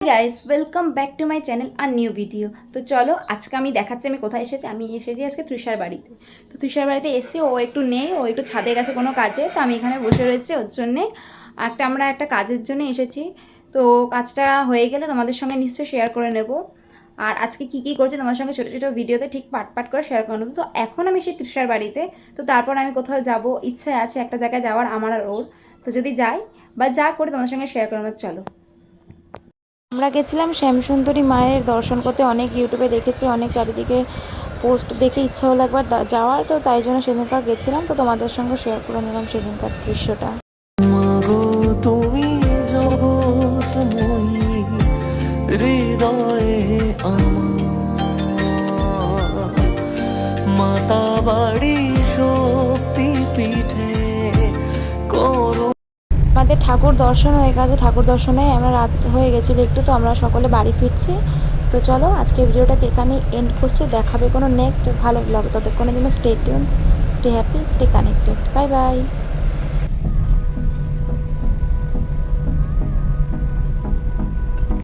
Guys welcome back to my channel R new video তো চলো, আজকে আমি দেখাচ্ছি, আমি কোথায় এসেছি? আমি এসেছি আজকে তৃষার বাড়িতে। তো তৃষার বাড়িতে এসে ও একটু নেই, ও একটু ছাদে গেছে কোনো কাজে, তো আমি এখানে বসে রয়েছি ওর জন্যে। একটা আমরা একটা কাজের জন্য এসেছি। তো কাজটা হয়ে গেলে তোমাদের সঙ্গে নিশ্চয়ই শেয়ার করে নেব। আর আজকে কী কী করছি তোমার সঙ্গে ছোটো ছোটো ভিডিওতে ঠিক পাট পাট করে শেয়ার করে তো এখন আমি সেই তৃষার বাড়িতে। তো তারপর আমি কোথাও যাব, ইচ্ছে আছে একটা জায়গায় যাওয়ার, আমার আর ওর। তো যদি যাই বা যা করে তোমাদের সঙ্গে শেয়ার করে নেব, চলো। আমরা গেছিলাম শ্যামসুন্দরী মায়ের দর্শন করতে। অনেক ইউটিউবে দেখেছি, অনেক চারিদিকে পোস্ট দেখে ইচ্ছা হলো একবার যাওয়ার। তো তাই জন্য সেদিনকার গেছিলাম। তো তোমাদের সঙ্গে শেয়ার করে নিলাম সেদিনকার দৃশ্যটা। তুমি হৃদয়ে মাতা আমাদের ঠাকুর দর্শন হয়ে গেছে, ঠাকুর দর্শনে আমরা রাত হয়ে গেছিল একটু, তো আমরা সকলে বাড়ি ফিরছি। তো চলো আজকে ভিডিওটাকে এখানে এন্ড করছি, দেখাবে কোনো নেক্সট ভালো ব্লগ ততক্ষণের জন্য stay tune stay happy stay connected bye bye